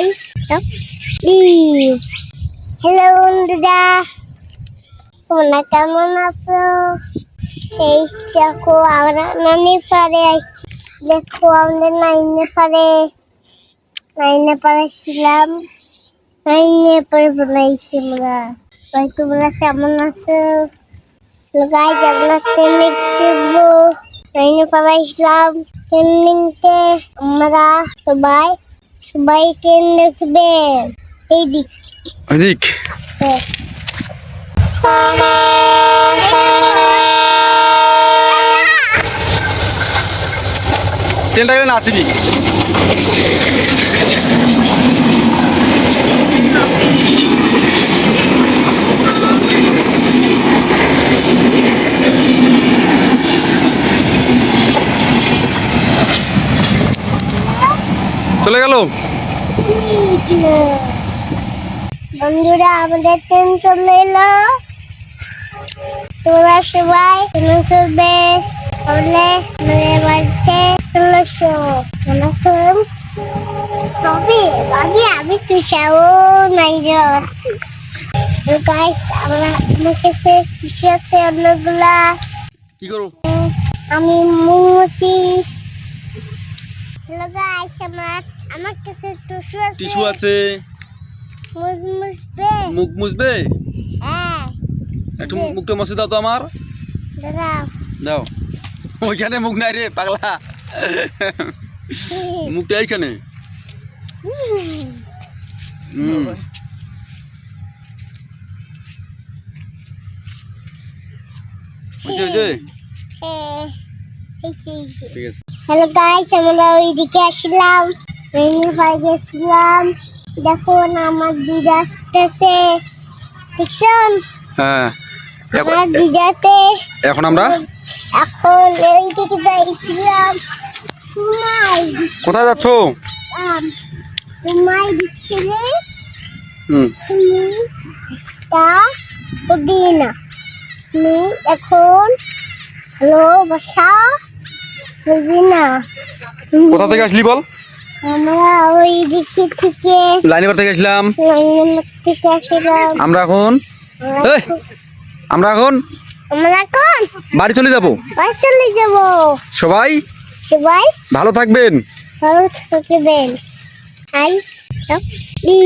I E hello বন্ধুরা। তোমরা কেমন আছো? এই দেখো, আমরা নানি পারে আসছি দেখো আমাদের নাইনে পারে নাইনে পারে ছিলাম। নাইনে পারে বানাইছি আমরা। ভাই, তোমরা কেমন আছো? গাইজ আমরা ট্রেনিং শিখব ট্রেনিং পারে আসলাম। ট্রেনিংতে আমরা সবাই সবাই ট্রেন দেখবে এই দিক। এদিক। তেলটা গেলে নাচিনি চলে গেল? বন্ধুরা আমাদের ট্রেন চলে এলো। তোমরা সবাই চলবে? তাহলে আমাদের বাড়িতে অনেকক্ষণ রবি রবি আমি তুষাও নাই যাচ্ছি গাইস আমরা আমার কাছে কৃষি আছে অন্যগুলা কি করো? আমি মুমুসি হ্যালো গাইস আমরা আমার কাছে টুসু আছে। টিস্যু আছে। মুখ মুছবে? মুখ মুছবে? হ্যাঁ। একটু মুখটা মুছে দাও তো আমার। দাদা দাও। ওইখানে মুখ নাই রে পাগলা। মুখটা এইখানে। হুম। হয়েছে, হয়েছে? ঠিক আছে। হ্যালো গাইস আমরা ওইদিকে আসলাম। পাই গেছিলাম। দেখো আমার দিদা আসতেছে। দেখছেন? হ্যাঁ। আমার দিদাতে এখন আমরা? এখন এইদিকে যাইছিলাম। কোথায় যাচ্ছো? তোমায় দিচ্ছিলে তুমি তা করবি না। তুমি এখন হ্যালো বাসা কোথা থেকে আসলি বল? আমরা লাইনবার থেকে আসলাম। এখন? আমরা এখন? বাড়ি চলে যাব? বাস চলে যাব। সবাই? সবাই? ভালো থাকবেন। ভালো থাকবেন। আই ই।